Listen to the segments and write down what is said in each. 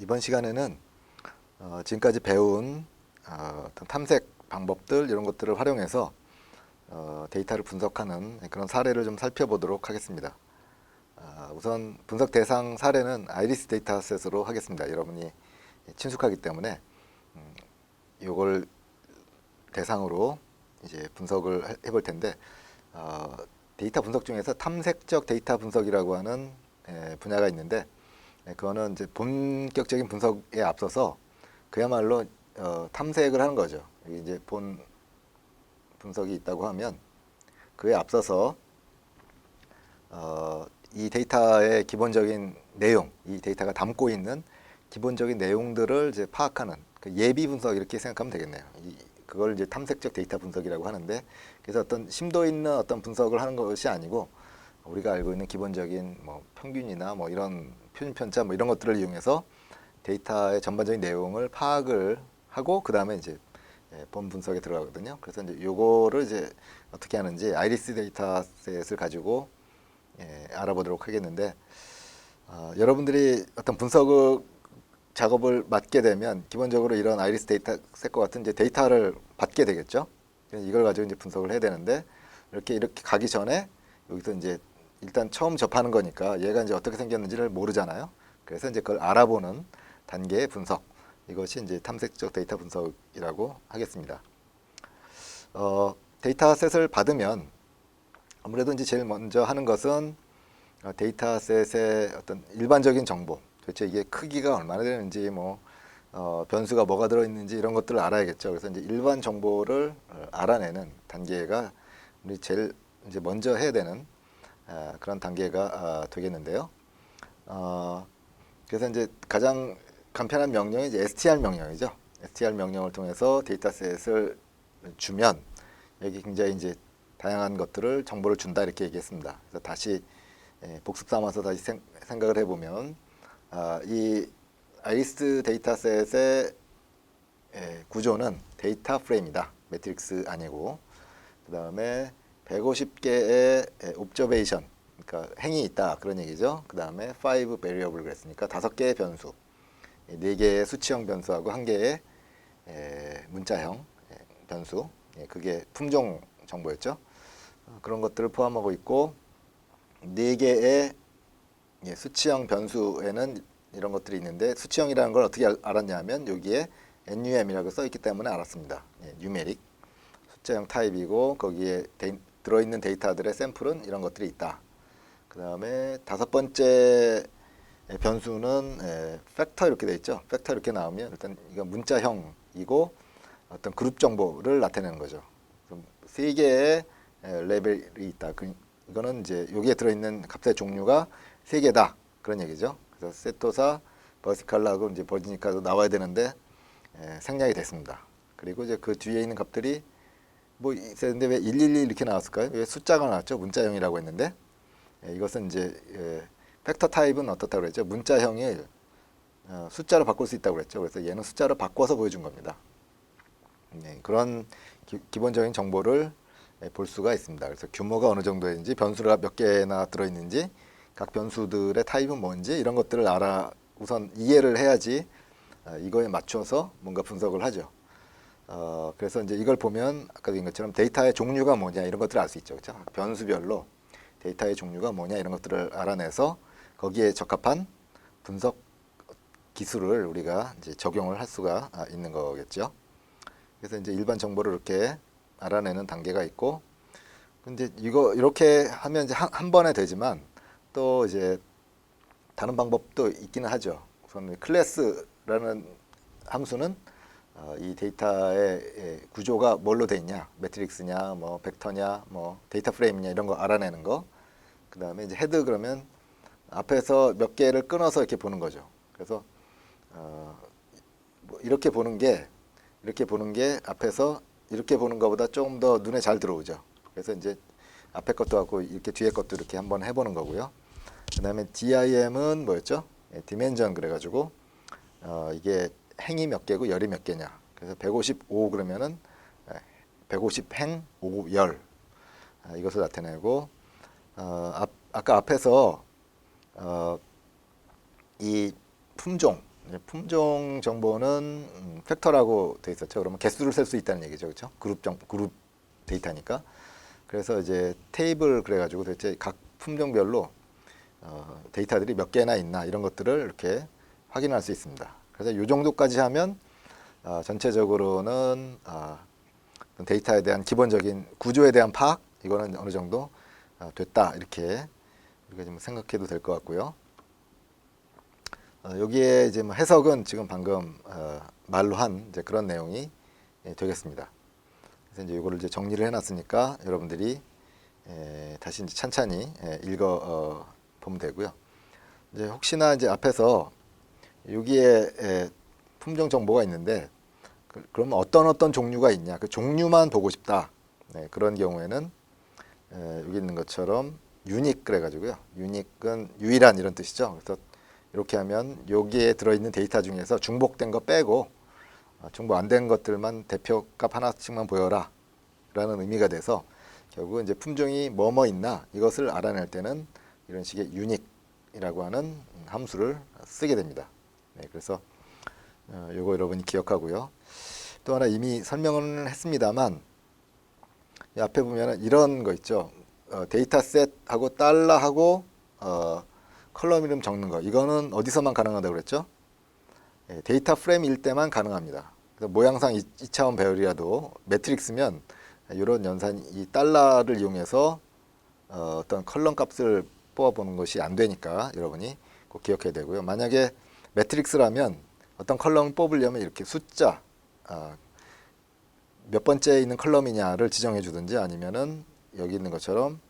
이번 시간에는 어, 지금까지 배운 어, 탐색 방법들 이런 것들을 활용해서 어, 데이터를 분석하는 그런 사례를 좀 살펴보도록 하겠습니다. 아, 우선 분석 대상 사례는 아이리스 데이터셋으로 하겠습니다. 여러분이 친숙하기 때문에 음, 이걸 대상으로 이제 분석을 해- 해볼 텐데 어, 데이터 분석 중에서 탐색적 데이터 분석이라고 하는 에, 분야가 있는데 네, 그거는 이제 본격적인 분석에 앞서서 그야말로 어, 탐색을 하는 거죠. 이제 본 분석이 있다고 하면 그에 앞서서 어, 이 데이터의 기본적인 내용, 이 데이터가 담고 있는 기본적인 내용들을 이제 파악하는 그 예비 분석 이렇게 생각하면 되겠네요. 이, 그걸 이제 탐색적 데이터 분석이라고 하는데 그래서 어떤 심도 있는 어떤 분석을 하는 것이 아니고 우리가 알고 있는 기본적인 뭐 평균이나 뭐 이런 표준 편차 뭐 이런 것들을 이용해서 데이터의 전반적인 내용을 파악을 하고 그 다음에 이제 예, 본 분석에 들어가거든요. 그래서 이제 요거를 이제 어떻게 하는지 아이리스 데이터셋을 가지고 예, 알아보도록 하겠는데 어, 여러분들이 어떤 분석 작업을 맡게 되면 기본적으로 이런 아이리스 데이터셋과 같은 이제 데이터를 받게 되겠죠. 이걸 가지고 이제 분석을 해야 되는데 이렇게 이렇게 가기 전에 여기서 이제 일단 처음 접하는 거니까 얘가 이제 어떻게 생겼는지를 모르잖아요. 그래서 이제 그걸 알아보는 단계의 분석 이것이 이제 탐색적 데이터 분석이라고 하겠습니다. 어, 데이터셋을 받으면 아무래도 이제 제일 먼저 하는 것은 어, 데이터셋의 어떤 일반적인 정보, 도대체 이게 크기가 얼마나 되는지, 뭐 어, 변수가 뭐가 들어있는지 이런 것들을 알아야겠죠. 그래서 이제 일반 정보를 어, 알아내는 단계가 우리 제일 이제 먼저 해야 되는 아, 그런 단계가 아, 되겠는데요. 어, 그래서 이제 가장 간편한 명령이 이제 str 명령이죠. str 명령을 통해서 데이터셋을 주면 여기 굉장히 이제 다양한 것들을 정보를 준다 이렇게 얘기했습니다. 그래서 다시 예, 복습 삼아서 다시 생, 각을 해보면 아, 이 아이리스 데이터셋의 예, 구조는 데이터 프레임이다. 매트릭스 아니고 그 다음에 150개의 옵저베이션 그러니까 행이 있다 그런 얘기죠. 그 다음에 5 variable 그랬으니까 다섯 개의 변수, 네 개의 수치형 변수하고 한 개의 에, 문자형 에, 변수, 예, 그게 품종 정보였죠. 어, 그런 것들을 포함하고 있고 네 개의 예, 수치형 변수에는 이런 것들이 있는데 수치형이라는 걸 어떻게 알- 알았냐면 여기에 NUM이라고 써 있기 때문에 알았습니다. 예, 뉴메릭 숫자형 타입이고 거기에 들어있는 데이터들의 샘플은 이런 것들이 있다. 그 다음에 다섯 번째 변수는 에, 팩터 이렇게 돼 있죠. 팩터 이렇게 나오면 일단 이건 문자형이고 어떤 그룹 정보를 나타내는 거죠. 세 개의 에, 레벨이 있다. 그, 이거는 이제 여기에 들어있는 값의 종류가 세 개다 그런 얘기죠. 그래서 세토사, 버시칼라하고 이제 버지니카도 나와야 되는데 에, 생략이 됐습니다. 그리고 이제 그 뒤에 있는 값들이 뭐 있었는데 왜 112 이렇게 나왔을까요? 왜 숫자가 나왔죠? 문자형이라고 했는데 예, 이것은 이제 예, 팩터 타입은 어떻다고 그랬죠? 문자형이 어, 숫자로 바꿀 수 있다고 그랬죠. 그래서 얘는 숫자로 바꿔서 보여준 겁니다. 네, 그런 기, 기본적인 정보를 예, 볼 수가 있습니다. 그래서 규모가 어느 정도인지 변수가 몇 개나 들어있는지 각 변수들의 타입은 뭔지 이런 것들을 알아 우선 이해를 해야지 어, 이거에 맞춰서 뭔가 분석을 하죠. 어, 그래서 이제 이걸 보면 아까 얘기한 것처럼 데이터의 종류가 뭐냐 이런 것들을 알 수 있죠. 그렇죠? 변수별로 데이터의 종류가 뭐냐 이런 것들을 알아내서 거기에 적합한 분석 기술을 우리가 이제 적용을 할 수가 아, 있는 거겠죠. 그래서 이제 일반 정보를 이렇게 알아내는 단계가 있고 근데 이거 이렇게 하면 이제 한, 한 번에 되지만 또 이제 다른 방법도 있기는 하죠. 우선 클래스라는 함수는 어, 이 데이터의 예, 구조가 뭘로 돼 있냐, 매트릭스냐, 뭐 벡터냐, 뭐 데이터 프레임이냐 이런 거 알아내는 거. 그 다음에 이제 헤드 그러면 앞에서 몇 개를 끊어서 이렇게 보는 거죠. 그래서 어, 뭐 이렇게 보는 게 이렇게 보는 게 앞에서 이렇게 보는 것보다 조금 더 눈에 잘 들어오죠. 그래서 이제 앞에 것도 하고 이렇게 뒤에 것도 이렇게 한번 해보는 거고요. 그 다음에 DIM은 뭐였죠? 예, 디멘전 그래가지고 어, 이게 행이 몇 개고 열이 몇 개냐. 그래서 155 그러면은 150행 5열 아, 이것을 나타내고 어, 앞, 아까 앞에서 어, 이 품종 품종 정보는 음, 팩터라고 돼 있었죠. 그러면 개수를 셀 수 있다는 얘기죠, 그렇죠? 그룹 정 그룹 데이터니까. 그래서 이제 테이블 그래가지고 도대체 각 품종별로 어, 데이터들이 몇 개나 있나 이런 것들을 이렇게 확인할 수 있습니다. 그래서 이 정도까지 하면 어, 전체적으로는 어, 어떤 데이터에 대한 기본적인 구조에 대한 파악 이거는 어느 정도 어, 됐다 이렇게 우리가 좀 생각해도 될 것 같고요. 어, 여기에 이제 뭐 해석은 지금 방금 어, 말로 한 이제 그런 내용이 예, 되겠습니다. 그래서 이제 이거를 이제 정리를 해놨으니까 여러분들이 에, 다시 이제 찬찬히 에, 읽어 어, 보면 되고요. 이제 혹시나 이제 앞에서 여기에 에, 품종 정보가 있는데 그, 그러면 어떤 어떤 종류가 있냐. 그 종류만 보고 싶다. 네, 그런 경우에는 에, 여기 있는 것처럼 유닉 그래가지고요. 유닉은 유일한 이런 뜻이죠. 그래서 이렇게 하면 여기에 들어있는 데이터 중에서 중복된 거 빼고 어, 중복 안 된 것들만 대표값 하나씩만 보여라. 라는 의미가 돼서 결국 이제 품종이 뭐뭐 있나 이것을 알아낼 때는 이런 식의 유닉이라고 하는 함수를 쓰게 됩니다 네, 그래서 어, 요거 여러분이 기억하고요. 또 하나 이미 설명을 했습니다만 이 앞에 보면은 이런 거 있죠. 어, 데이터 셋하고 달러하고 어, 컬럼 이름 적는 거. 이거는 어디서만 가능하다고 그랬죠? 예, 데이터 프레임일 때만 가능합니다. 그래서 모양상 2, 차원 배열이라도 매트릭스면 이런 연산 이 달러를 이용해서 어, 어떤 컬럼 값을 뽑아보는 것이 안 되니까 여러분이 꼭 기억해야 되고요. 만약에 매트릭스라면 어떤 컬럼을 뽑으려면 이렇게 숫자 아, 몇 번째 있는 컬럼이냐를 지정해 주든지 아니면은 여기 있는 것처럼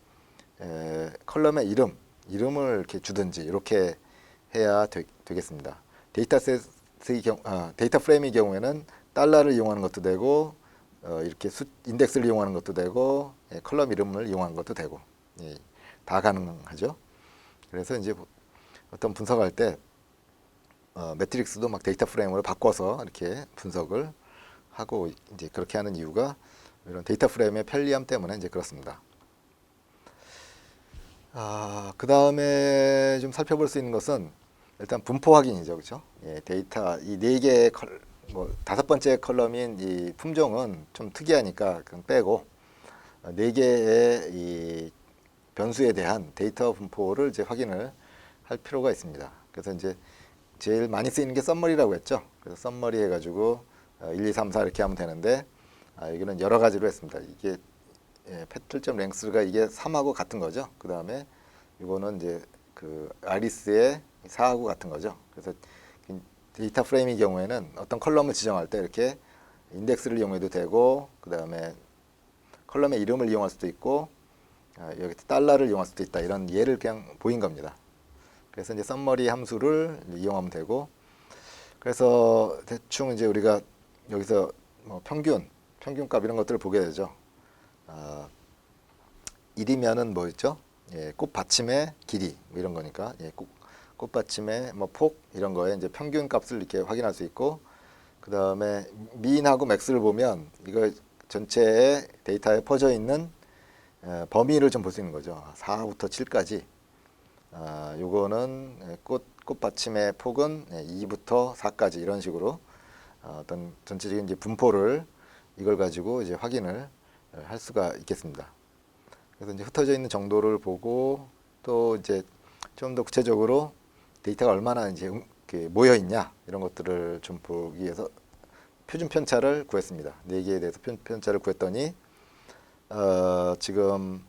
에, 컬럼의 이름 이름을 이렇게 주든지 이렇게 해야 되, 겠습니다 데이터셋의 경 아, 데이터 프레임의 경우에는 달러를 이용하는 것도 되고 어, 이렇게 수, 인덱스를 이용하는 것도 되고 예, 컬럼 이름을 이용하는 것도 되고 예, 다 가능하죠. 그래서 이제 어떤 분석할 때 어, 매트릭스도 막 데이터 프레임으로 바꿔서 이렇게 분석을 하고 이제 그렇게 하는 이유가 이런 데이터 프레임의 편리함 때문에 이제 그렇습니다. 아, 그 다음에 좀 살펴볼 수 있는 것은 일단 분포 확인이죠, 그렇죠? 예, 데이터 이 네 개의 컬, 뭐 다섯 번째 컬럼인 이 품종은 좀 특이하니까 그냥 빼고 어, 네 개의 이 변수에 대한 데이터 분포를 이제 확인을 할 필요가 있습니다. 그래서 이제 제일 많이 쓰이는 게 썸머리라고 했죠. 그래서 썸머리 해가지고 어, 1, 2, 3, 4 이렇게 하면 되는데 아, 여기는 여러 가지로 했습니다. 이게 예, 패틀점 랭스가 이게 3하고 같은 거죠. 그 다음에 이거는 이제 그 아리스의 4하고 같은 거죠. 그래서 이 데이터 프레임의 경우에는 어떤 컬럼을 지정할 때 이렇게 인덱스를 이용해도 되고 그 다음에 컬럼의 이름을 이용할 수도 있고 아, 여기 달러를 이용할 수도 있다 이런 예를 그냥 보인 겁니다. 그래서 이제 썸머리 함수를 이용하면 되고 그래서 대충 이제 우리가 여기서 뭐 평균 평균값 이런 것들을 보게 되죠. 아, 1이면은 뭐였죠? 예, 꽃 받침의 길이 뭐 이런 거니까 예, 꽃, 꽃 받침의 뭐 폭 이런 거에 이제 평균 값을 이렇게 확인할 수 있고 그 다음에 민하고 맥스를 보면 이거 전체의 데이터에 퍼져 있는 에, 범위를 좀 볼 수 있는 거죠. 4부터 7까지. 아, 요거는 예, 꽃 꽃받침의 폭은 2부터 4까지 이런 식으로 어, 어떤 전체적인 이제 분포를 이걸 가지고 이제 확인을 할 수가 있겠습니다. 그래서 이제 흩어져 있는 정도를 보고 또 이제 좀 더 구체적으로 데이터가 얼마나 이제 음, 모여 있냐 이런 것들을 좀 보기 위해서 표준 편차를 구했습니다. 네 개에 대해서 편, 편차를 구했더니 어, 지금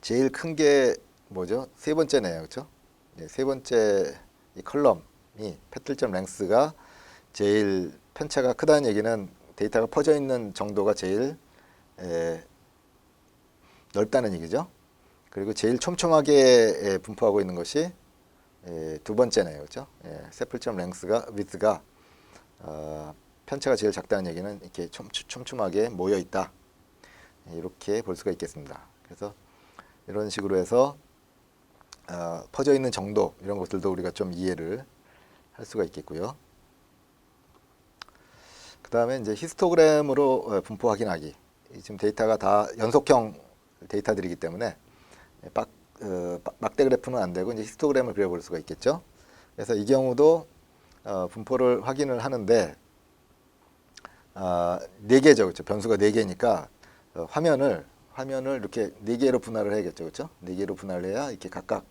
제일 큰 게 뭐죠? 세 번째네요, 그렇죠? 네, 세 번째 이 컬럼이 패틀점 랭스가 제일 편차가 크다는 얘기는 데이터가 퍼져 있는 정도가 제일 에, 넓다는 얘기죠. 그리고 제일 촘촘하게 에, 분포하고 있는 것이 에, 두 번째네요, 그렇죠? 예, 세플점 랭스가 위드가 어, 편차가 제일 작다는 얘기는 이렇게 촘, 촘촘하게 모여 있다. 예, 이렇게 볼 수가 있겠습니다. 그래서 이런 식으로 해서 어, 퍼져 있는 정도 이런 것들도 우리가 좀 이해를 할 수가 있겠고요. 그 다음에 이제 히스토그램으로 어, 분포 확인하기. 이 지금 데이터가 다 연속형 데이터들이기 때문에 빡, 어, 막- 막대 그래프는 안 되고 이제 히스토그램을 그려볼 수가 있겠죠. 그래서 이 경우도 어, 분포를 확인을 하는데 아, 네 개죠, 그렇죠? 변수가 네 개니까 어, 화면을 화면을 이렇게 네 개로 분할을 해야겠죠, 그렇죠? 네 개로 분할해야 이렇게 각각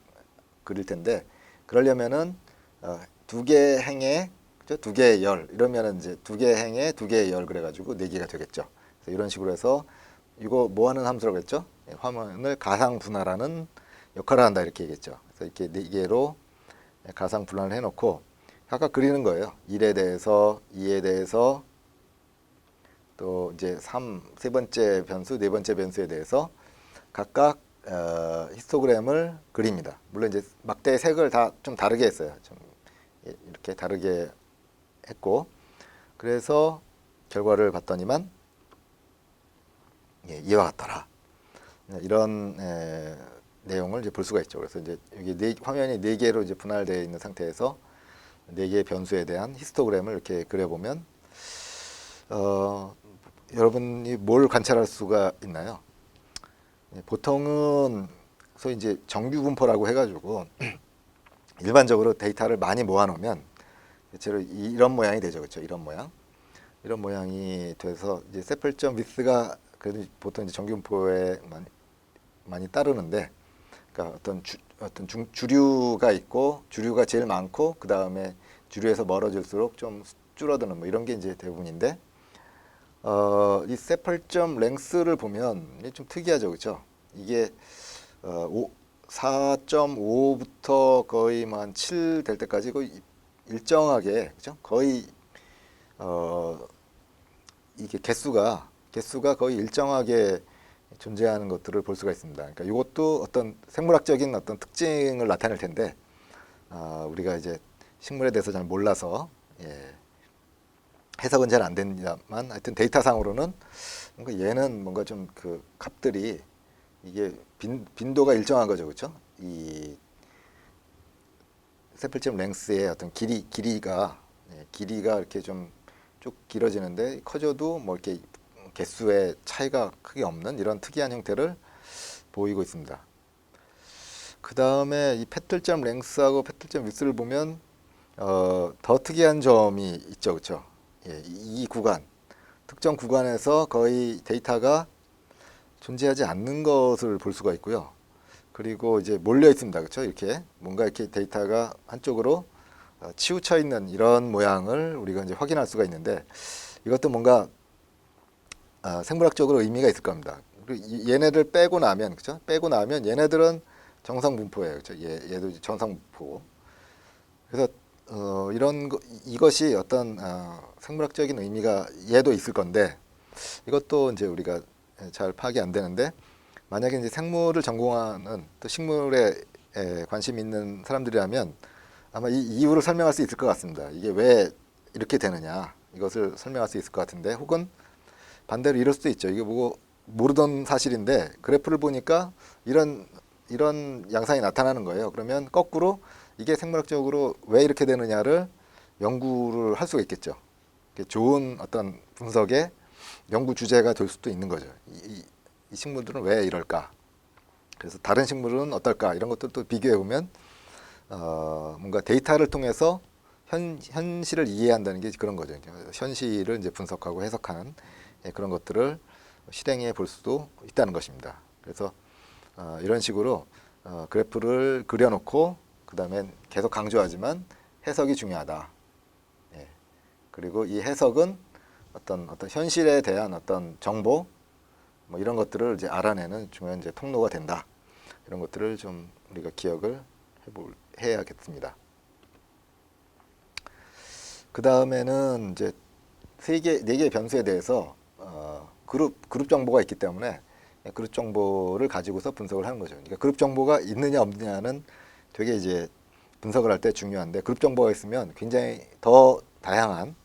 그릴 텐데 그러려면은 어, 두개 행에? 두 개의 열 이러면은 이제 두개 행에 두 개의 열 그래가지고 네 개가 되겠죠. 이런 식으로 해서 이거 뭐 하는 함수라고 했죠? 예, 화면을 가상 분할하는 역할을 한다 이렇게 얘기했죠. 그래서 이렇게 네 개로 가상 분할을 해놓고 각각 그리는 거예요. 1에 대해서 2에 대해서 또 이제 3, 세 번째 변수, 네 번째 변수에 대해서 각각 어, 히스토그램을 그립니다. 물론 이제 막대 색을 다 좀 다르게 했어요. 좀 예, 이렇게 다르게 했고 그래서 결과를 봤더니만 예, 이와 같더라. 네, 이런 에, 내용을 이제 볼 수가 있죠. 그래서 이제 여기 네, 화면이 네 개로 이제 분할되어 있는 상태에서 네 개의 변수에 대한 히스토그램을 이렇게 그려보면 어, 여러분이 뭘 관찰할 수가 있나요? 예, 보통은 소위 이제 정규 분포라고 해가지고 일반적으로 데이터를 많이 모아놓으면 대체로 이- 이런 모양이 되죠, 그렇죠? 이런 모양, 이런 모양이 돼서 이제 세플 점 위스가 그래도 보통 이제 정규 분포에 많이, 많이 따르는데, 그러니까 어떤 주, 어떤 중, 주류가 있고 주류가 제일 많고 그 다음에 주류에서 멀어질수록 좀 줄어드는 뭐 이런 게 이제 대부분인데. 어, 이 세펄점 랭스를 보면 좀 특이하죠, 그렇죠? 이게 어, 4.5부터 거의 뭐 한7 될 때까지 거의 일정하게 그죠? 거의 어, 이게 개수가 개수가 거의 일정하게 존재하는 것들을 볼 수가 있습니다. 그러니까 이것도 어떤 생물학적인 어떤 특징을 나타낼 텐데 아, 우리가 이제 식물에 대해서 잘 몰라서 예, 해석은 잘 안 됩니다만 하여튼 데이터상으로는 뭔가 얘는 뭔가 좀 그 값들이 이게 빈, 빈도가 일정한 거죠, 그렇죠? 이 세플점 랭스의 어떤 길이 길이가 예, 길이가 이렇게 좀 쭉 길어지는데 커져도 뭐 이렇게 개수의 차이가 크게 없는 이런 특이한 형태를 보이고 있습니다. 그 다음에 이 패틀점 랭스하고 패틀점 위스를 보면 어, 더 특이한 점이 있죠, 그렇죠? 예, 이, 이 구간 특정 구간에서 거의 데이터가 존재하지 않는 것을 볼 수가 있고요. 그리고 이제 몰려 있습니다, 그렇죠? 이렇게 뭔가 이렇게 데이터가 한쪽으로 어, 치우쳐 있는 이런 모양을 우리가 이제 확인할 수가 있는데 이것도 뭔가 아, 생물학적으로 의미가 있을 겁니다. 얘네들 빼고 나면 그죠? 빼고 나면 얘네들은 정상 분포예요. 그죠? 얘 얘도 정상 분포. 그래서 어, 이런 거, 이- 이것이 어떤 어, 생물학적인 의미가 얘도 있을 건데 이것도 이제 우리가 잘 파악이 안 되는데 만약에 이제 생물을 전공하는 또 식물에 에, 관심 있는 사람들이라면 아마 이 이유를 설명할 수 있을 것 같습니다. 이게 왜 이렇게 되느냐 이것을 설명할 수 있을 것 같은데 혹은 반대로 이럴 수도 있죠. 이게 뭐 모르던 사실인데 그래프를 보니까 이런 이런 양상이 나타나는 거예요. 그러면 거꾸로 이게 생물학적으로 왜 이렇게 되느냐를 연구를 할 수가 있겠죠. 좋은 어떤 분석의 연구 주제가 될 수도 있는 거죠. 이, 이, 이 식물들은 왜 이럴까? 그래서 다른 식물은 어떨까? 이런 것들도 비교해 보면 어, 뭔가 데이터를 통해서 현, 현실을 이해한다는 게 그런 거죠. 현실을 이제 분석하고 해석하는 예, 그런 것들을 실행해 볼 수도 있다는 것입니다. 그래서 어, 이런 식으로 어, 그래프를 그려놓고 그 다음에 계속 강조하지만 해석이 중요하다. 예. 그리고 이 해석은 어떤 어떤 현실에 대한 어떤 정보 뭐 이런 것들을 이제 알아내는 중요한 이제 통로가 된다. 이런 것들을 좀 우리가 기억을 해볼 해야겠습니다. 그 다음에는 이제 세 개, 네 개의 변수에 대해서 어, 그룹 그룹 정보가 있기 때문에 그룹 정보를 가지고서 분석을 하는 거죠. 그러니까 그룹 정보가 있느냐 없느냐는 되게 이제 분석을 할 때 중요한데 그룹 정보가 있으면 굉장히 더 다양한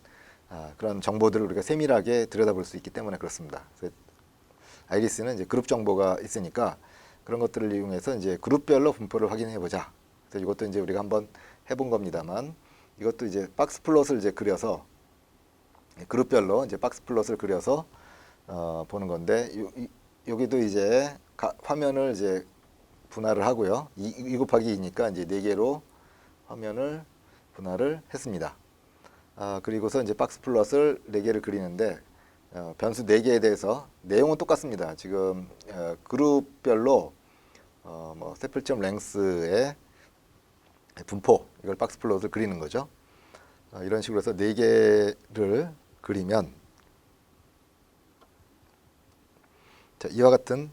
아, 그런 정보들을 우리가 세밀하게 들여다볼 수 있기 때문에 그렇습니다. 그래서 아이리스는 이제 그룹 정보가 있으니까 그런 것들을 이용해서 이제 그룹별로 분포를 확인해 보자. 그래서 이것도 이제 우리가 한번 해본 겁니다만 이것도 이제 박스 플롯을 이제 그려서 그룹별로 이제 박스 플롯을 그려서 어, 보는 건데 요, 이, 여기도 이제 가, 화면을 이제 분할을 하고요. 2, 곱하기 2니까 이제 네 개로 화면을 분할을 했습니다. 아, 그리고서 이제 박스 플롯을 네 개를 그리는데 어, 변수 네 개에 대해서 내용은 똑같습니다. 지금 어, 그룹별로 어, 뭐 세플점 랭스의 분포 이걸 박스 플롯을 그리는 거죠. 어, 이런 식으로 해서 네 개를 그리면 자, 이와 같은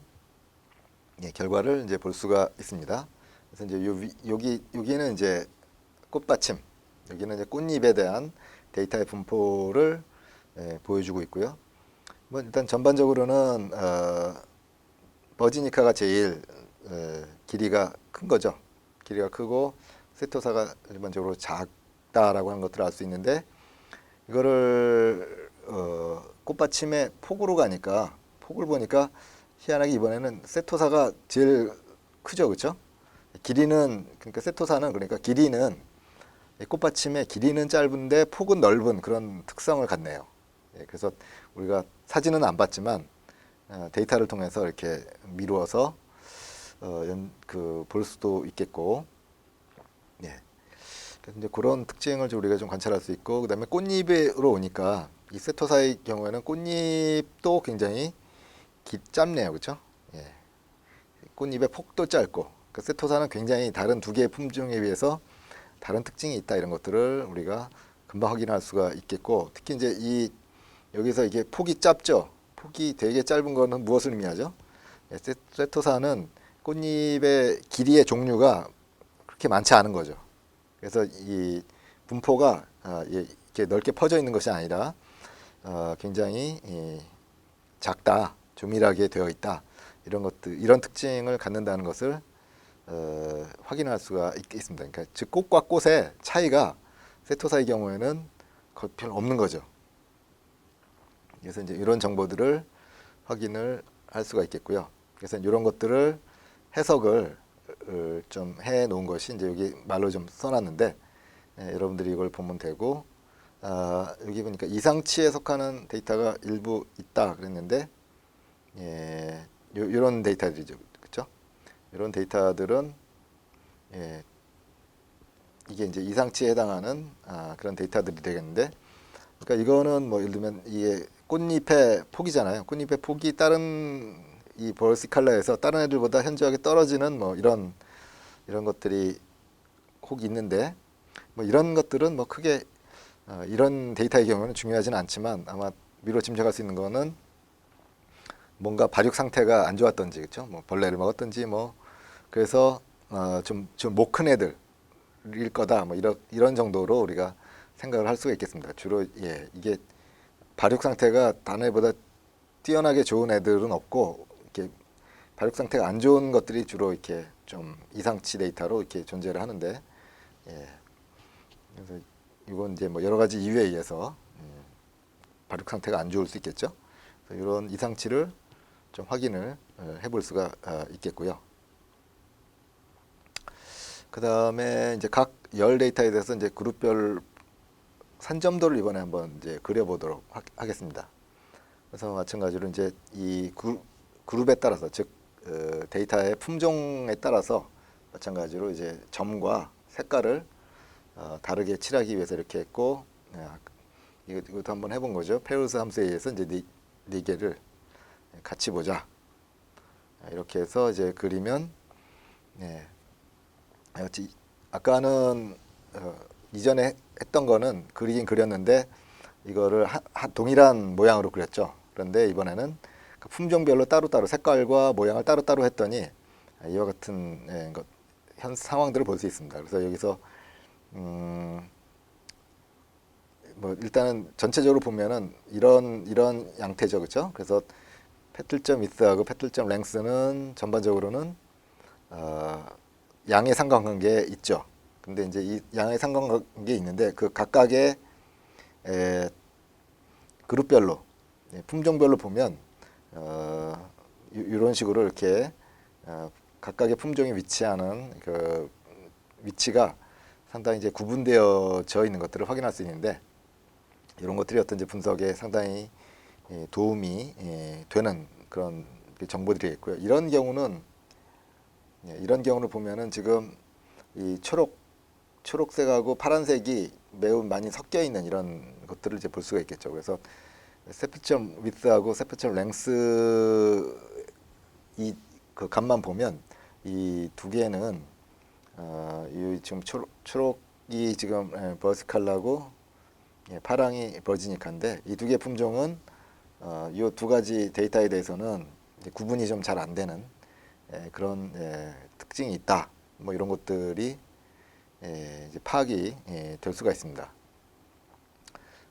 예, 결과를 이제 볼 수가 있습니다. 그래서 이제 요 위, 여기 여기는 이제 꽃받침, 여기는 이제 꽃잎에 대한 데이터의 분포를 예, 보여주고 있고요. 뭐 일단 전반적으로는 어, 버지니카가 제일 에, 길이가 큰 거죠. 길이가 크고 세토사가 일반적으로 작다라고 하는 것들을 알 수 있는데 이거를 어, 꽃받침의 폭으로 가니까 폭을 보니까 희한하게 이번에는 세토사가 제일 크죠, 그렇죠? 길이는 그러니까 세토사는 그러니까 길이는 이 꽃받침의 길이는 짧은데 폭은 넓은 그런 특성을 갖네요. 예, 그래서 우리가 사진은 안 봤지만 어, 데이터를 통해서 이렇게 미루어서 어, 연, 그볼 수도 있겠고, 예. 그래서 이제 그런 특징을 좀 우리가 좀 관찰할 수 있고, 그다음에 꽃잎으로 오니까 이 세토사의 경우에는 꽃잎도 굉장히 기, 짧네요, 그렇죠? 예. 꽃잎의 폭도 짧고, 그 세토사는 굉장히 다른 두 개의 품종에 비해서 다른 특징이 있다 이런 것들을 우리가 금방 확인할 수가 있겠고, 특히 이제 이 여기서 이게 폭이 짧죠. 폭이 되게 짧은 거는 무엇을 의미하죠? 예, 세- 세토사는 꽃잎의 길이의 종류가 그렇게 많지 않은 거죠. 그래서 이 분포가 아, 예, 이렇게 넓게 퍼져 있는 것이 아니라 어, 굉장히 이, 작다, 조밀하게 되어 있다 이런 것들 이런 특징을 갖는다는 것을 어, 확인할 수가 있, 있습니다. 그러니까 즉 꽃과 꽃의 차이가 세토사의 경우에는 별로 없는 거죠. 그래서 이제 이런 정보들을 확인을 할 수가 있겠고요. 그래서 이런 것들을 해석을 어, 좀해 놓은 것이 이제 여기 말로 좀 써놨는데 예, 여러분들이 이걸 보면 되고 아, 여기 보니까 이상치에 속하는 데이터가 일부 있다 그랬는데 예, 요, 이런 데이터들이죠, 그렇죠? 이런 데이터들은 예, 이게 이제 이상치에 해당하는 아, 그런 데이터들이 되겠는데 그러니까 이거는 뭐 예를 들면 이게 꽃잎의 폭이잖아요. 꽃잎의 폭이 다른 이 볼시칼라에서 다른 애들보다 현저하게 떨어지는 뭐 이런 이런 것들이 혹 있는데 뭐 이런 것들은 뭐 크게 어, 이런 데이터의 경우는 중요하지는 않지만 아마 미로 짐작할 수 있는 거는 뭔가 발육 상태가 안 좋았던지 그렇죠? 뭐 벌레를 먹었던지 뭐 그래서 어, 좀좀 못 큰 애들일 거다 뭐 이런 이런 정도로 우리가 생각을 할 수가 있겠습니다. 주로 예 이게 발육 상태가 다른 애보다 뛰어나게 좋은 애들은 없고 이렇게 발육 상태가 안 좋은 것들이 주로 이렇게 좀 이상치 데이터로 이렇게 존재를 하는데 예 그래서 이건 이제 뭐 여러 가지 이유에 의해서 음, 발육 상태가 안 좋을 수 있겠죠. 이런 이상치를 좀 확인을 어, 해볼 수가 어, 있겠고요. 그 다음에 이제 각 열 데이터에 대해서 이제 그룹별 산점도를 이번에 한번 이제 그려보도록 하, 하겠습니다. 그래서 마찬가지로 이제 이 그, 그룹에 따라서 즉 어, 데이터의 품종에 따라서 마찬가지로 이제 점과 색깔을 어, 다르게 칠하기 위해서 이렇게 했고 네, 이거, 이것도 한번 해본 거죠. 페루스 함수에 의해서 이제 네, 네 개를 같이 보자. 이렇게 해서 이제 그리면 네. 역시 아까는 어, 이전에 했던 거는 그리긴 그렸는데 이거를 하, 하- 동일한 모양으로 그렸죠. 그런데 이번에는 그 품종별로 따로따로 색깔과 모양을 따로따로 했더니 이와 같은 예, 것, 현 상황들을 볼 수 있습니다. 그래서 여기서 음, 뭐 일단은 전체적으로 보면은 이런 이런 양태죠, 그렇죠? 그래서 패틀점 위스하고 패틀점 랭스는 전반적으로는 어, 양의 상관관계에 있죠. 근데 이제 이 양의 상관관계에 있는데 그 각각의 에, 그룹별로 예, 품종별로 보면 어, 이- 이런 식으로 이렇게 어, 각각의 품종에 위치하는 그 위치가 상당히 이제 구분되어져 있는 것들을 확인할 수 있는데 이런 것들이 어떤 이제 분석에 상당히 예, 도움이 예, 되는 그런 그 정보들이 있고요. 이런 경우는 예, 이런 경우를 보면은 지금 이 초록 초록색하고 파란색이 매우 많이 섞여 있는 이런 것들을 이제 볼 수가 있겠죠. 그래서 세프점 위스하고 세프점 랭스 이 그 값만 보면 이 두 개는 어, 이 지금 초록, 초록이 지금 예, 버스칼라고 예, 파랑이 버지니카인데 이 두 개 품종은 어, 이두 가지 데이터에 대해서는 구분이 좀 잘 안 되는 예, 그런 예, 특징이 있다. 뭐 이런 것들이 예, 이제 파악이 예, 될 수가 있습니다.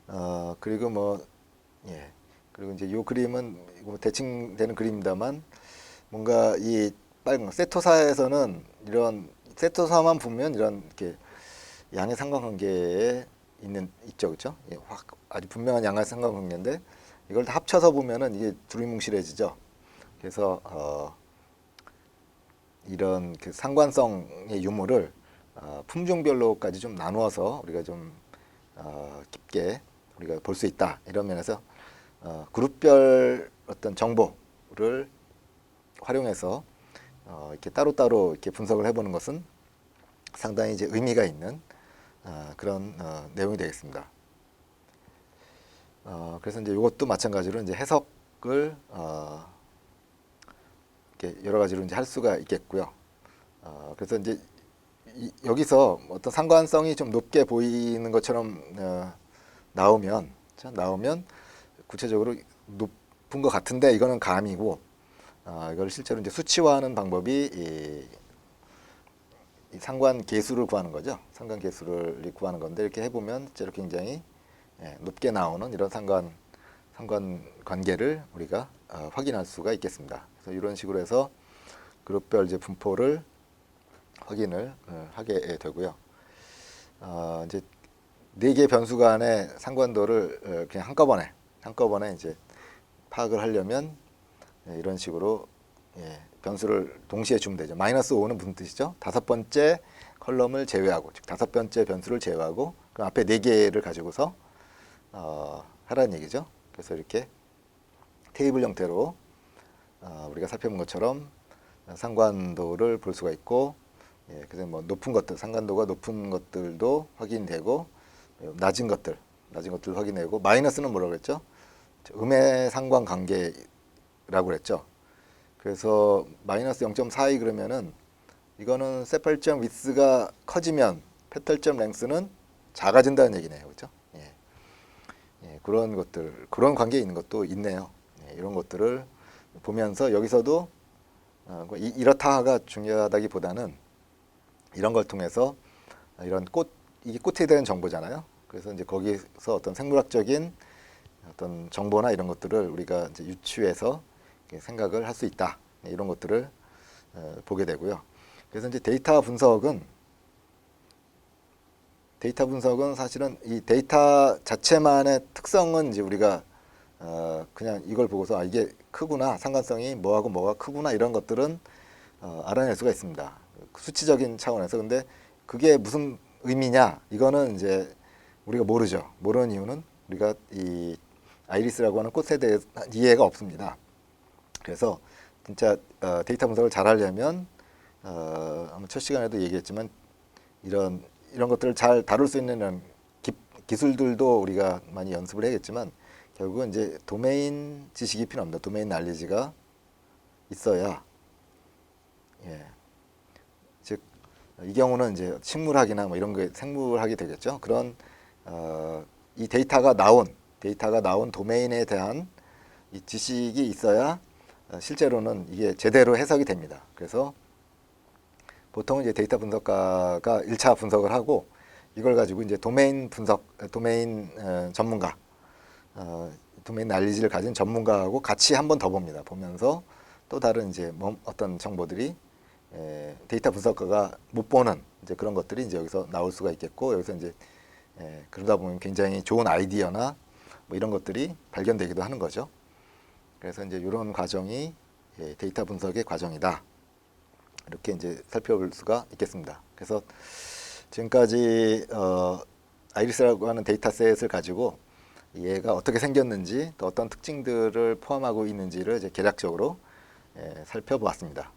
어, 그리고 뭐 예. 그리고 이제 요 그림은 뭐 대칭되는 그림입니다만 뭔가 이 빨간 거, 세토사에서는 이런 세토사만 보면 이런 이렇게 양의 상관관계에 있는 있죠, 그렇죠? 예, 확 아주 분명한 양의 상관관계인데 이걸 다 합쳐서 보면은 이게 두리뭉실해지죠. 그래서 어, 이런 그 상관성의 유무를 어, 품종별로까지 좀 나누어서 우리가 좀 어, 깊게 우리가 볼 수 있다 이런 면에서 어, 그룹별 어떤 정보를 활용해서 어, 이렇게 따로따로 이렇게 분석을 해보는 것은 상당히 이제 의미가 있는 어, 그런 어, 내용이 되겠습니다. 어, 그래서 이제 이것도 마찬가지로 이제 해석을 어, 이렇게 여러 가지로 이제 할 수가 있겠고요. 어, 그래서 이제 이, 여기서 어떤 상관성이 좀 높게 보이는 것처럼 어, 나오면 자, 나오면 구체적으로 높은 것 같은데 이거는 감이고 어, 이걸 실제로 이제 수치화하는 방법이 이, 이 상관 계수를 구하는 거죠. 상관 계수를 구하는 건데 이렇게 해보면 실제로 굉장히 예, 높게 나오는 이런 상관 상관 관계를 우리가 어, 확인할 수가 있겠습니다. 그래서 이런 식으로 해서 그룹별 이제 분포를 확인을 어, 하게 되고요. 어, 이제 네 개 변수 간의 상관도를 어, 그냥 한꺼번에 한꺼번에 이제 파악을 하려면 예, 이런 식으로 예, 변수를 동시에 주면 되죠. 마이너스 5는 무슨 뜻이죠? 다섯 번째 컬럼을 제외하고 즉 다섯 번째 변수를 제외하고 그 앞에 네 개를 가지고서 어, 하라는 얘기죠. 그래서 이렇게 테이블 형태로 어, 우리가 살펴본 것처럼 상관도를 볼 수가 있고 예, 그래서 뭐 높은 것들 상관도가 높은 것들도 확인되고 낮은 것들 낮은 것들 확인되고 마이너스는 뭐라고 그랬죠? 음의 상관 관계라고 그랬죠. 그래서 마이너스 0.42 그러면은 이거는 세팔점 위스가 커지면 페탈점 랭스는 작아진다는 얘기네요. 그렇죠? 그런 것들 그런 관계에 있는 것도 있네요. 예, 이런 것들을 보면서 여기서도 어, 이- 이렇다가 중요하다기보다는 이런 걸 통해서 이런 꽃 이게 꽃에 대한 정보잖아요. 그래서 이제 거기서 어떤 생물학적인 어떤 정보나 이런 것들을 우리가 이제 유추해서 생각을 할 수 있다. 네, 이런 것들을 어, 보게 되고요. 그래서 이제 데이터 분석은 데이터 분석은 사실은 이 데이터 자체만의 특성은 이제 우리가 어, 그냥 이걸 보고서 아, 이게 크구나 상관성이 뭐하고 뭐가 크구나 이런 것들은 어, 알아낼 수가 있습니다. 수치적인 차원에서 근데 그게 무슨 의미냐 이거는 이제 우리가 모르죠. 모르는 이유는 우리가 이 아이리스라고 하는 꽃에 대해 이해가 없습니다. 그래서 진짜 어, 데이터 분석을 잘 하려면 어, 아마 첫 시간에도 얘기했지만 이런 이런 것들을 잘 다룰 수 있는 기, 기술들도 우리가 많이 연습을 해야겠지만 결국은 이제 도메인 지식이 필요합니다. 도메인 날리지가 있어야 예. 즉 이 경우는 이제 식물학이나 뭐 이런 게 생물학이 되겠죠. 그런 어, 이 데이터가 나온 데이터가 나온 도메인에 대한 이 지식이 있어야 어, 실제로는 이게 제대로 해석이 됩니다. 그래서 보통 이제 데이터 분석가가 1차 분석을 하고 이걸 가지고 이제 도메인 분석, 도메인 어, 전문가, 어, 도메인 난리지를 가진 전문가하고 같이 한 번 더 봅니다. 보면서 또 다른 이제 뭐 어떤 정보들이 에, 데이터 분석가가 못 보는 이제 그런 것들이 이제 여기서 나올 수가 있겠고 여기서 이제 에, 그러다 보면 굉장히 좋은 아이디어나 뭐 이런 것들이 발견되기도 하는 거죠. 그래서 이제 이런 과정이 예, 데이터 분석의 과정이다. 이렇게 이제 살펴볼 수가 있겠습니다. 그래서 지금까지 어, 아이리스라고 하는 데이터셋을 가지고 얘가 어떻게 생겼는지 또 어떤 특징들을 포함하고 있는지를 이제 개략적으로 예, 살펴보았습니다.